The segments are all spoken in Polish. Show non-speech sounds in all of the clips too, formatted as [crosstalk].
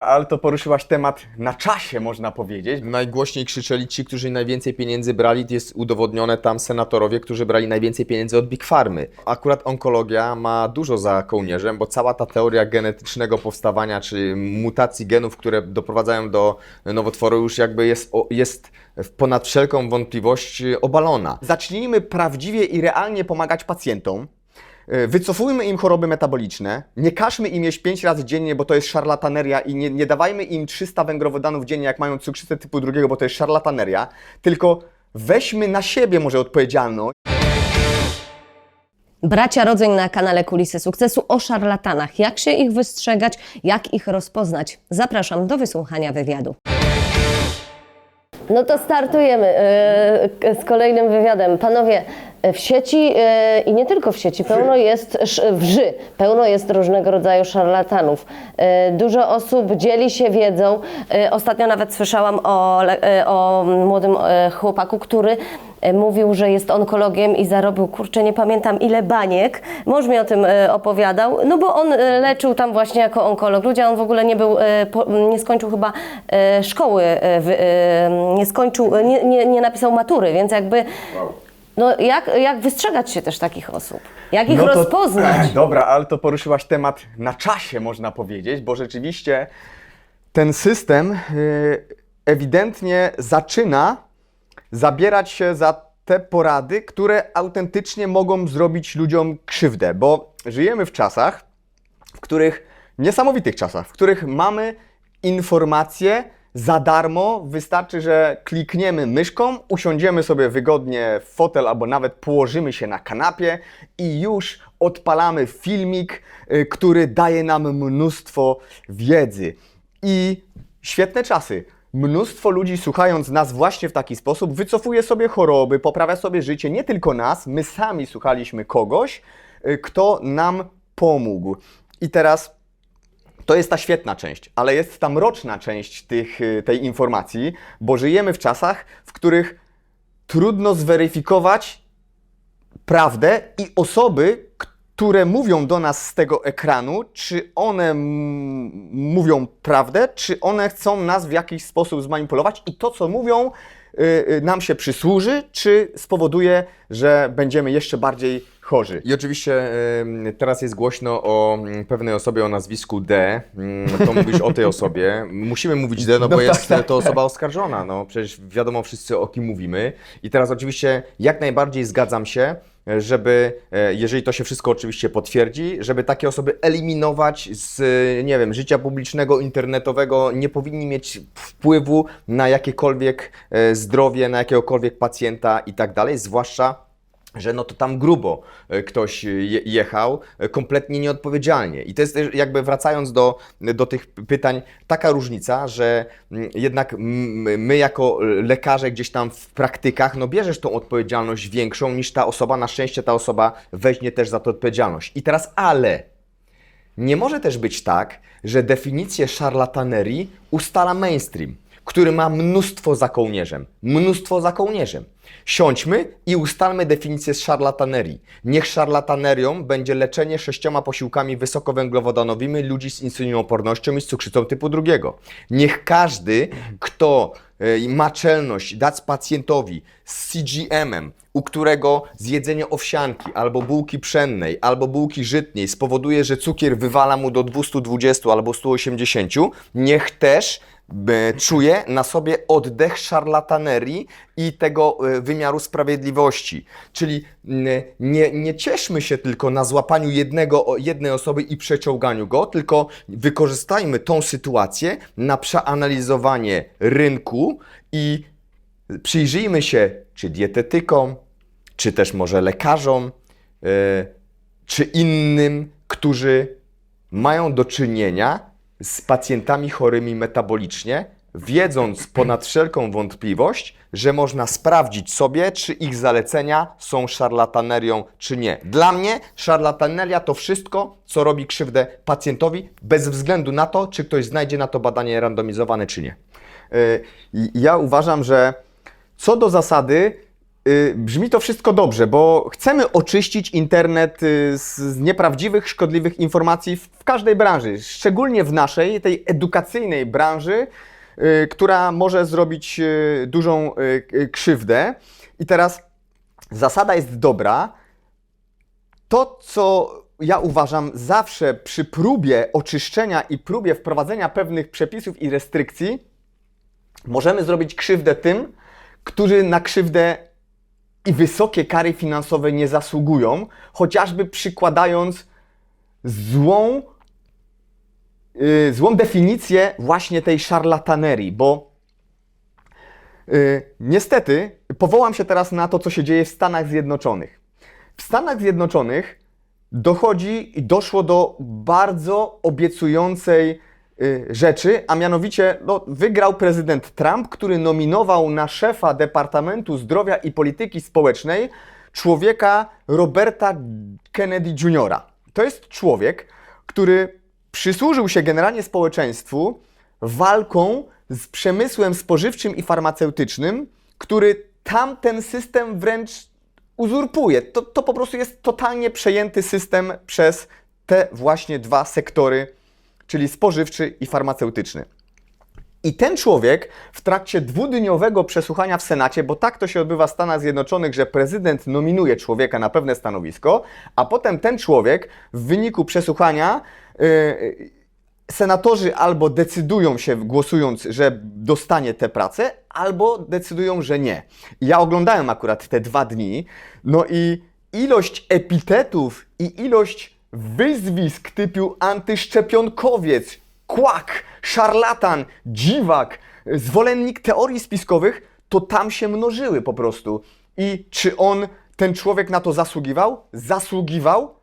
Ale to poruszyłaś temat na czasie, można powiedzieć. Najgłośniej krzyczeli ci, którzy najwięcej pieniędzy brali. Jest udowodnione tam senatorowie, którzy brali najwięcej pieniędzy od Big Farmy. Akurat onkologia ma dużo za kołnierzem, bo cała ta teoria genetycznego powstawania, czy mutacji genów, które doprowadzają do nowotworu, już jakby jest, jest ponad wszelką wątpliwość obalona. Zacznijmy prawdziwie i realnie pomagać pacjentom. Yy, Wycofujmy im choroby metaboliczne, nie każmy im jeść 5 razy dziennie, bo to jest szarlataneria i nie, nie dawajmy im 300 węglowodanów dziennie, jak mają cukrzycę typu drugiego, bo to jest szarlataneria, tylko weźmy na siebie może odpowiedzialność Bracia Rodzeń na kanale Kulisy Sukcesu o szarlatanach. Jak się ich wystrzegać, jak ich rozpoznać? Zapraszam do wysłuchania wywiadu. No to startujemy e, k- z kolejnym wywiadem. Panowie, e, w sieci e, i nie tylko w sieci, pełno jest wrzy, pełno jest różnego rodzaju szarlatanów. E, Dużo osób dzieli się wiedzą. E, Ostatnio nawet słyszałam o, o młodym chłopaku, który mówił, że jest onkologiem i zarobił, kurczę, nie pamiętam ile baniek. Mąż mi o tym opowiadał, no bo on leczył tam właśnie jako onkolog. Ludzie, on w ogóle nie był, nie skończył chyba szkoły, nie skończył, nie, nie, nie napisał matury, więc jakby, no jak, jak wystrzegać się też takich osób? Jak ich No to- rozpoznać? [clears throat] Dobra, ale to poruszyłaś temat na czasie, można powiedzieć, bo rzeczywiście ten system yy, ewidentnie zaczyna zabierać się za te porady, które autentycznie mogą zrobić ludziom krzywdę, bo żyjemy w czasach, w których, niesamowitych czasach, w których mamy informacje za darmo. Wystarczy, że klikniemy myszką, usiądziemy sobie wygodnie w fotel albo nawet położymy się na kanapie i już odpalamy filmik, y, który daje nam mnóstwo wiedzy. I świetne czasy. Mnóstwo ludzi słuchając nas właśnie w taki sposób wycofuje sobie choroby, poprawia sobie życie, nie tylko nas, my sami słuchaliśmy kogoś, y, kto nam pomógł. I teraz to jest ta świetna część, ale jest ta mroczna część tych, y, tej informacji, bo żyjemy w czasach, w których trudno zweryfikować prawdę i osoby, które mówią do nas z tego ekranu, czy one mówią prawdę, czy one chcą nas w jakiś sposób zmanipulować i to, co mówią, nam się przysłuży, czy spowoduje, że będziemy jeszcze bardziej chorzy. I oczywiście em, teraz jest głośno o mm, pewnej osobie o nazwisku D. Mm, To mówisz o tej [laughs] osobie. Musimy mówić D, no bo No tak, jest tak, to osoba oskarżona. No przecież wiadomo wszyscy o kim mówimy. I teraz oczywiście jak najbardziej zgadzam się, żeby, e, jeżeli to się wszystko oczywiście potwierdzi, żeby takie osoby eliminować z, e, nie wiem, życia publicznego, internetowego, nie powinni mieć wpływu na jakiekolwiek e, zdrowie, na jakiegokolwiek pacjenta i tak dalej, zwłaszcza że no to tam grubo e, ktoś je, jechał, e, kompletnie nieodpowiedzialnie. I to jest jakby wracając do, do tych pytań, taka różnica, że mm, jednak my jako lekarze gdzieś tam w praktykach, no bierzesz tą odpowiedzialność większą niż ta osoba, na szczęście ta osoba weźmie też za to odpowiedzialność. I teraz ale, nie może też być tak, że definicję szarlatanerii ustala mainstream, który ma mnóstwo za kołnierzem. Mnóstwo za kołnierzem. Siądźmy i ustalmy definicję szarlatanerii. Niech szarlatanerią będzie leczenie sześcioma posiłkami wysokowęglowodanowymi ludzi z insulinoopornością i z cukrzycą typu drugiego. Niech każdy, kto e, ma czelność dać pacjentowi z CGM-em, u którego zjedzenie owsianki, albo bułki pszennej, albo bułki żytniej spowoduje, że cukier wywala mu do 220 albo 180, niech też e, czuje na sobie oddech szarlatanerii i tego e, wymiaru sprawiedliwości. Czyli n- nie, nie cieszmy się tylko na złapaniu jednego, jednej osoby i przeciąganiu go, tylko wykorzystajmy tą sytuację na przeanalizowanie rynku i przyjrzyjmy się, czy dietetykom, czy też może lekarzom, e, czy innym, którzy mają do czynienia z pacjentami chorymi metabolicznie, wiedząc ponad wszelką wątpliwość, że można sprawdzić sobie, czy ich zalecenia są szarlatanerią, czy nie. Dla mnie szarlataneria to wszystko, co robi krzywdę pacjentowi, bez względu na to, czy ktoś znajdzie na to badanie randomizowane, czy nie. Y, Ja uważam, że co do zasady brzmi to wszystko dobrze, bo chcemy oczyścić internet y, z, nieprawdziwych, szkodliwych informacji w, każdej branży, szczególnie w naszej, tej edukacyjnej branży, y, która może zrobić y, dużą y, y, krzywdę. I teraz zasada jest dobra. To, co ja uważam zawsze przy próbie oczyszczenia i próbie wprowadzenia pewnych przepisów i restrykcji, możemy zrobić krzywdę tym, którzy na krzywdę i wysokie kary finansowe nie zasługują, chociażby przykładając złą, yy, złą definicję właśnie tej szarlatanerii, bo yy, niestety powołam się teraz na to, co się dzieje w Stanach Zjednoczonych. W Stanach Zjednoczonych dochodzi i doszło do bardzo obiecującej rzeczy, a mianowicie no, wygrał prezydent Trump, który nominował na szefa Departamentu Zdrowia i Polityki Społecznej człowieka Roberta Kennedy Jr. To jest człowiek, który przysłużył się generalnie społeczeństwu walką z przemysłem spożywczym i farmaceutycznym, który tamten system wręcz uzurpuje. To, to po prostu jest totalnie przejęty system przez te właśnie dwa sektory, czyli spożywczy i farmaceutyczny. I ten człowiek w trakcie dwudniowego przesłuchania w Senacie, bo tak to się odbywa w Stanach Zjednoczonych, że prezydent nominuje człowieka na pewne stanowisko, a potem ten człowiek w wyniku przesłuchania yy, senatorzy albo decydują się, głosując, że dostanie tę pracę, albo decydują, że nie. Ja oglądałem akurat te dwa dni, no i ilość epitetów i ilość wyzwisk typu antyszczepionkowiec, kłak, szarlatan, dziwak, zwolennik teorii spiskowych, to tam się mnożyły po prostu. I czy on, ten człowiek na to zasługiwał? Zasługiwał,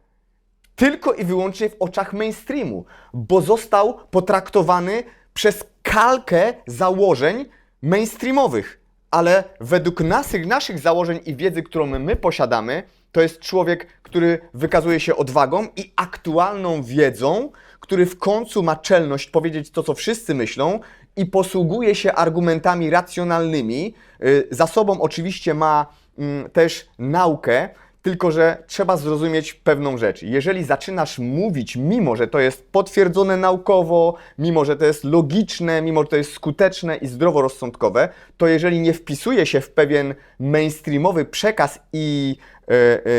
tylko i wyłącznie w oczach mainstreamu, bo został potraktowany przez kalkę założeń mainstreamowych. Ale według naszych, naszych założeń i wiedzy, którą my posiadamy, to jest człowiek, który wykazuje się odwagą i aktualną wiedzą, który w końcu ma czelność powiedzieć to, co wszyscy myślą i posługuje się argumentami racjonalnymi. Y, Za sobą oczywiście ma mm, też naukę, tylko, że trzeba zrozumieć pewną rzecz. Jeżeli zaczynasz mówić, mimo że to jest potwierdzone naukowo, mimo że to jest logiczne, mimo że to jest skuteczne i zdroworozsądkowe, to jeżeli nie wpisuje się w pewien mainstreamowy przekaz i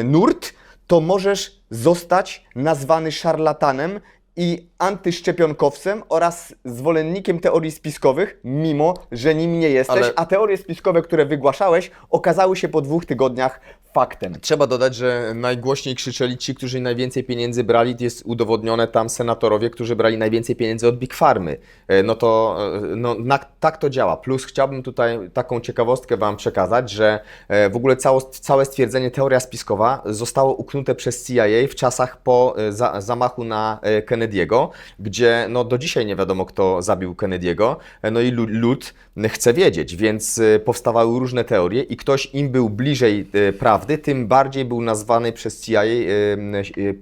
nurt, to możesz zostać nazwany szarlatanem i antyszczepionkowcem oraz zwolennikiem teorii spiskowych, mimo że nim nie jesteś, Ale- a teorie spiskowe, które wygłaszałeś, okazały się po dwóch tygodniach faktem. Trzeba dodać, że najgłośniej krzyczeli ci, którzy najwięcej pieniędzy brali. Jest udowodnione tam senatorowie, którzy brali najwięcej pieniędzy od Big Farmy. E, No to e, no, na, tak to działa. Plus chciałbym tutaj taką ciekawostkę Wam przekazać, że e, w ogóle cało, całe stwierdzenie teoria spiskowa zostało uknute przez CIA w czasach po e, za, zamachu na e, Kennedy'ego, gdzie no, do dzisiaj nie wiadomo, kto zabił Kennedy'ego. E, No i lu- lud chce wiedzieć, więc e, powstawały różne teorie i ktoś im był bliżej e, prawdy, tym bardziej był nazwany przez CIA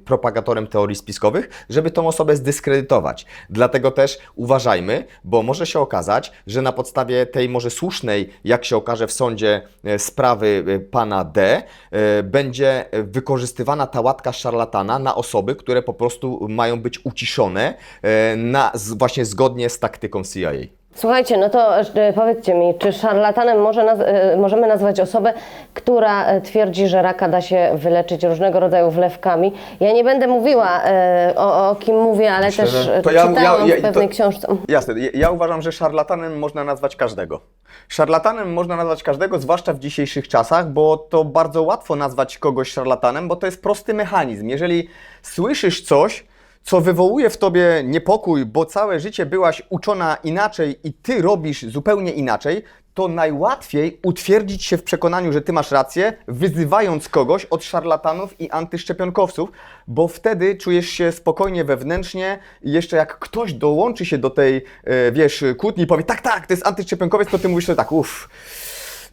propagatorem teorii spiskowych, żeby tą osobę zdyskredytować. Dlatego też uważajmy, bo może się okazać, że na podstawie tej może słusznej, jak się okaże w sądzie, sprawy pana D, będzie wykorzystywana ta łatka szarlatana na osoby, które po prostu mają być uciszone e, na, właśnie zgodnie z taktyką CIA. Słuchajcie, no to e, powiedzcie mi, czy szarlatanem może naz e, możemy nazwać osobę, która twierdzi, że raka da się wyleczyć różnego rodzaju wlewkami? Ja nie będę mówiła o, o kim mówię, ale Myślę, też to ja- czytałam ja- ja- w pewnej to- książce. Jasne, ja- ja uważam, że szarlatanem można nazwać każdego. Szarlatanem można nazwać każdego, zwłaszcza w dzisiejszych czasach, bo to bardzo łatwo nazwać kogoś szarlatanem, bo to jest prosty mechanizm. Jeżeli słyszysz coś, co wywołuje w tobie niepokój, bo całe życie byłaś uczona inaczej i ty robisz zupełnie inaczej, to najłatwiej utwierdzić się w przekonaniu, że ty masz rację, wyzywając kogoś od szarlatanów i antyszczepionkowców, bo wtedy czujesz się spokojnie wewnętrznie i jeszcze jak ktoś dołączy się do tej, e, wiesz, kłótni i powie, tak, tak, to jest antyszczepionkowiec, to ty mówisz sobie tak, uff,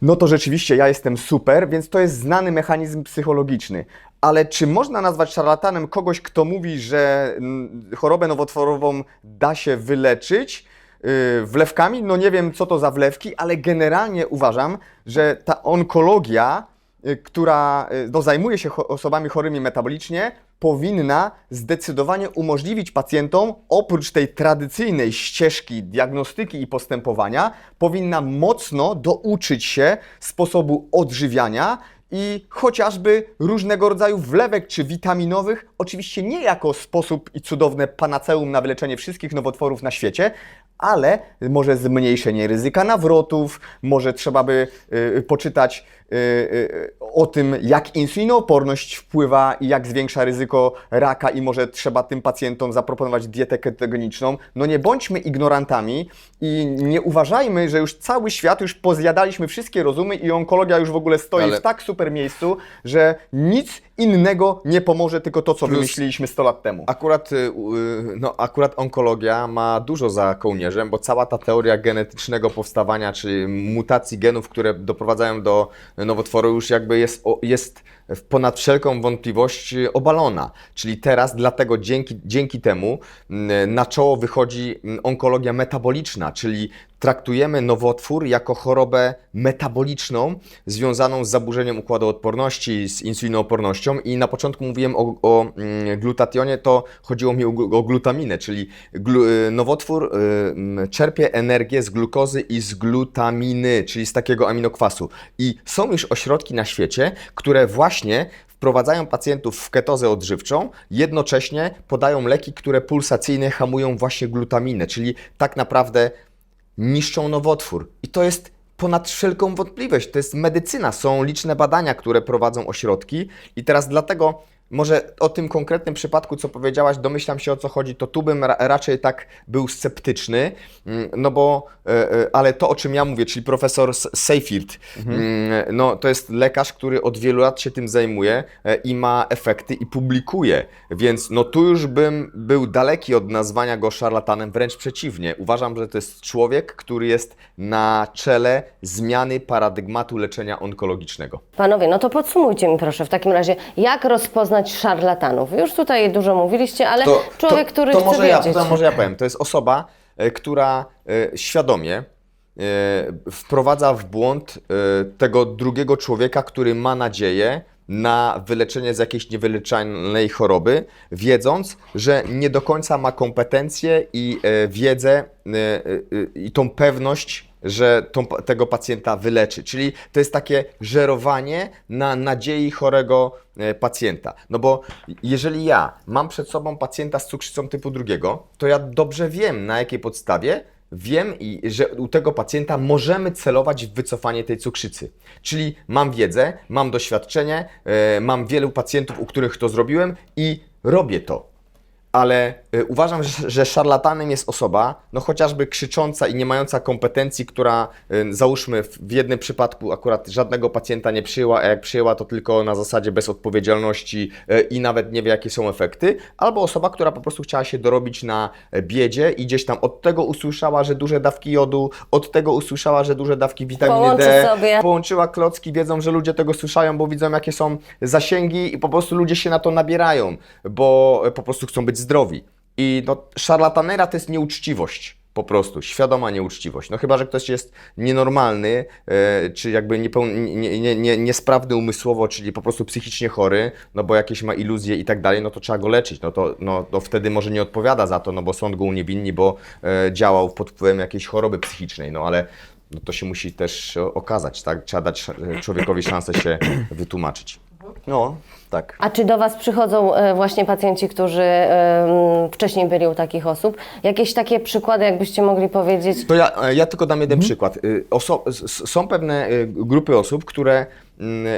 no to rzeczywiście ja jestem super, więc to jest znany mechanizm psychologiczny. Ale czy można nazwać szarlatanem kogoś, kto mówi, że mm, chorobę nowotworową da się wyleczyć yy, wlewkami? No nie wiem, co to za wlewki, ale generalnie uważam, że ta onkologia y, która y, no, zajmuje się osobami chorymi metabolicznie, powinna zdecydowanie umożliwić pacjentom, oprócz tej tradycyjnej ścieżki diagnostyki i postępowania, powinna mocno douczyć się sposobu odżywiania i chociażby różnego rodzaju wlewek czy witaminowych, oczywiście nie jako sposób i cudowne panaceum na wyleczenie wszystkich nowotworów na świecie, ale może zmniejszenie ryzyka nawrotów, może trzeba by y, poczytać y, y, o tym, jak insulinooporność wpływa i jak zwiększa ryzyko raka i może trzeba tym pacjentom zaproponować dietę ketogeniczną. No nie bądźmy ignorantami i nie uważajmy, że już cały świat, już pozjadaliśmy wszystkie rozumy i onkologia już w ogóle stoi Ale- w tak super miejscu, że nic innego nie pomoże, tylko to, co Plus- wymyśliliśmy 100 lat temu. Akurat, y, y, no, akurat onkologia ma dużo za kołnierzem, bo cała ta teoria genetycznego powstawania, czy mutacji genów, które doprowadzają do nowotworu, już jakby jest, jest ponad wszelką wątpliwość y, obalona. Czyli teraz, dlatego dzięki, dzięki temu mm, na czoło wychodzi mm, onkologia metaboliczna, czyli traktujemy nowotwór jako chorobę metaboliczną związaną z zaburzeniem układu odporności, z insulinoopornością i na początku mówiłem o, o mm, glutationie, to chodziło mi o, o glutaminę, czyli glu, y, nowotwór y, mm, czerpie energię z glukozy i z glutaminy, czyli z takiego aminokwasu. I są już ośrodki na świecie, które właśnie wprowadzają pacjentów w ketozę odżywczą, jednocześnie podają leki, które pulsacyjnie hamują właśnie glutaminę, czyli tak naprawdę niszczą nowotwór. I to jest ponad wszelką wątpliwość. To jest medycyna. Są liczne badania, które prowadzą ośrodki. I teraz dlatego, może o tym konkretnym przypadku, co powiedziałaś, domyślam się o co chodzi, to tu bym ra raczej tak był sceptyczny, mm, no bo, e, e, ale to o czym ja mówię, czyli profesor Seyfield, mm, no to jest lekarz, który od wielu lat się tym zajmuje e, i ma efekty i publikuje, więc no tu już bym był daleki od nazwania go szarlatanem, wręcz przeciwnie. Uważam, że to jest człowiek, który jest na czele zmiany paradygmatu leczenia onkologicznego. Panowie, no to podsumujcie mi proszę w takim razie, jak rozpoznać szarlatanów? Już tutaj dużo mówiliście, ale człowiek, który to chce może ja, wiedzieć. to może ja powiem. To jest osoba, e, która e, świadomie e, wprowadza w błąd e, tego drugiego człowieka, który ma nadzieję na wyleczenie z jakiejś niewyleczalnej choroby, wiedząc, że nie do końca ma kompetencje i e, wiedzę e, e, e, i tą pewność, że tą, tego pacjenta wyleczy. Czyli to jest takie żerowanie na nadziei chorego e, pacjenta. No bo jeżeli ja mam przed sobą pacjenta z cukrzycą typu drugiego, to ja dobrze wiem na jakiej podstawie wiem, że u tego pacjenta możemy celować w wycofanie tej cukrzycy. Czyli mam wiedzę, mam doświadczenie, e, mam wielu pacjentów, u których to zrobiłem i robię to ale uważam, że, szarlatanem jest osoba, no chociażby krzycząca i nie mająca kompetencji, która y, załóżmy w, w jednym przypadku akurat żadnego pacjenta nie przyjęła, a jak przyjęła to tylko na zasadzie bez odpowiedzialności y, i nawet nie wie jakie są efekty, albo osoba, która po prostu chciała się dorobić na e, biedzie i gdzieś tam od tego usłyszała, że duże dawki jodu, od tego usłyszała, że duże dawki witaminy Połączy D, sobie. połączyła klocki, wiedzą, że ludzie tego słyszają, bo widzą jakie są zasięgi i po prostu ludzie się na to nabierają, bo e, po prostu chcą być zdrowi. I no, szarlatanera to jest nieuczciwość. Po prostu, świadoma nieuczciwość. No chyba, że ktoś jest nienormalny, e, czy jakby niepeł- nie, nie, nie, niesprawny umysłowo, czyli po prostu psychicznie chory, no bo jakieś ma iluzje i tak dalej, no to trzeba go leczyć. No to, no, to wtedy może nie odpowiada za to, no bo sąd go uniewinni, bo e, działał pod wpływem jakiejś choroby psychicznej, no ale no to się musi też okazać, tak? Trzeba dać e, człowiekowi szansę się wytłumaczyć. No, tak. A czy do Was przychodzą e, właśnie pacjenci, którzy em, wcześniej byli u takich osób? Jakieś takie przykłady, jakbyście mogli powiedzieć? To ja, e, ja tylko dam jeden przykład. Y, Oso- s- są pewne y, grupy osób, które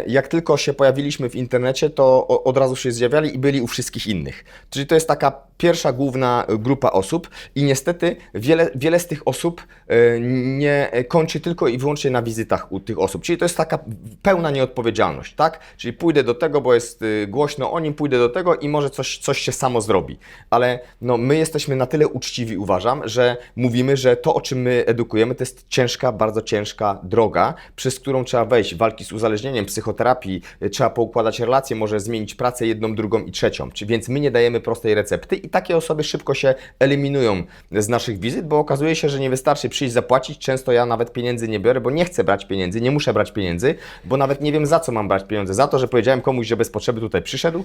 jak tylko się pojawiliśmy w internecie, to od razu się zjawiali i byli u wszystkich innych. Czyli to jest taka pierwsza główna y, grupa osób i niestety wiele, wiele z tych osób y, nie kończy tylko i wyłącznie na wizytach u tych osób. Czyli to jest taka pełna nieodpowiedzialność, tak? Czyli pójdę do tego, bo jest y, głośno o nim, pójdę do tego i może coś, coś się samo zrobi. Ale no, my jesteśmy na tyle uczciwi, uważam, że mówimy, że to, o czym my edukujemy, to jest ciężka, bardzo ciężka droga, przez którą trzeba wejść. Walki z uzależnieniem uzależnieniem, psychoterapii, y, trzeba poukładać relacje, może zmienić pracę jedną, drugą i trzecią. Więc my nie dajemy prostej recepty i takie osoby szybko się eliminują z naszych wizyt, bo okazuje się, że nie wystarczy przyjść zapłacić. Często ja nawet pieniędzy nie biorę, bo nie chcę brać pieniędzy, nie muszę brać pieniędzy, bo nawet nie wiem za co mam brać pieniądze. Za to, że powiedziałem komuś, że bez potrzeby tutaj przyszedł.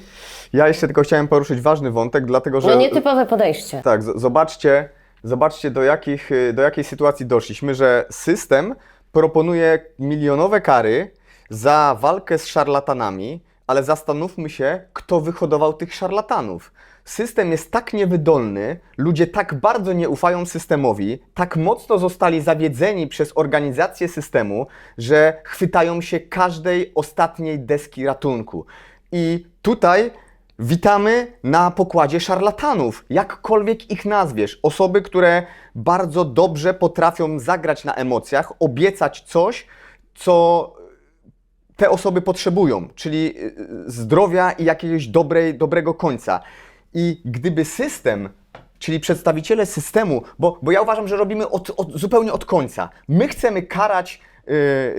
Ja jeszcze tylko chciałem poruszyć ważny wątek, dlatego że... No nietypowe podejście. Tak, zobaczcie, zobaczcie do, jakich, y, do jakiej sytuacji doszliśmy, że system proponuje milionowe kary za walkę z szarlatanami, ale zastanówmy się, kto wyhodował tych szarlatanów. System jest tak niewydolny, ludzie tak bardzo nie ufają systemowi, tak mocno zostali zawiedzeni przez organizację systemu, że chwytają się każdej ostatniej deski ratunku. I tutaj Witamy na pokładzie szarlatanów, jakkolwiek ich nazwiesz. Osoby, które bardzo dobrze potrafią zagrać na emocjach, obiecać coś, co te osoby potrzebują, czyli y, zdrowia i jakiegoś dobrej, dobrego końca. I gdyby system, czyli przedstawiciele systemu, bo, bo ja uważam, że robimy od, od, zupełnie od końca. My chcemy karać,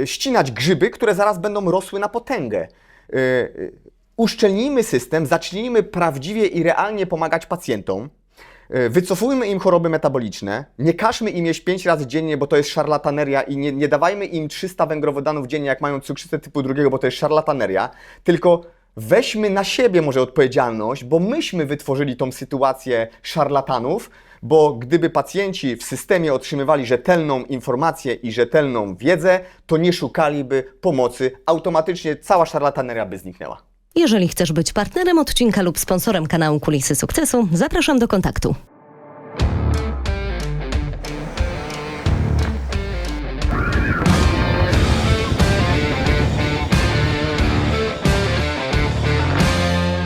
y, ścinać grzyby, które zaraz będą rosły na potęgę. Y, y, uszczelnijmy system, zacznijmy prawdziwie i realnie pomagać pacjentom. Y, Wycofujmy im choroby metaboliczne, nie każmy im jeść 5 razy dziennie, bo to jest szarlataneria i nie, nie dawajmy im 300 węglowodanów dziennie, jak mają cukrzycę typu drugiego, bo to jest szarlataneria, tylko weźmy na siebie może odpowiedzialność, bo myśmy wytworzyli tą sytuację szarlatanów, bo gdyby pacjenci w systemie otrzymywali rzetelną informację i rzetelną wiedzę, to nie szukaliby pomocy, automatycznie cała szarlataneria by zniknęła. Jeżeli chcesz być partnerem odcinka lub sponsorem kanału Kulisy Sukcesu, zapraszam do kontaktu.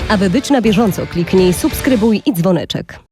Aby być na bieżąco, kliknij subskrybuj i dzwoneczek.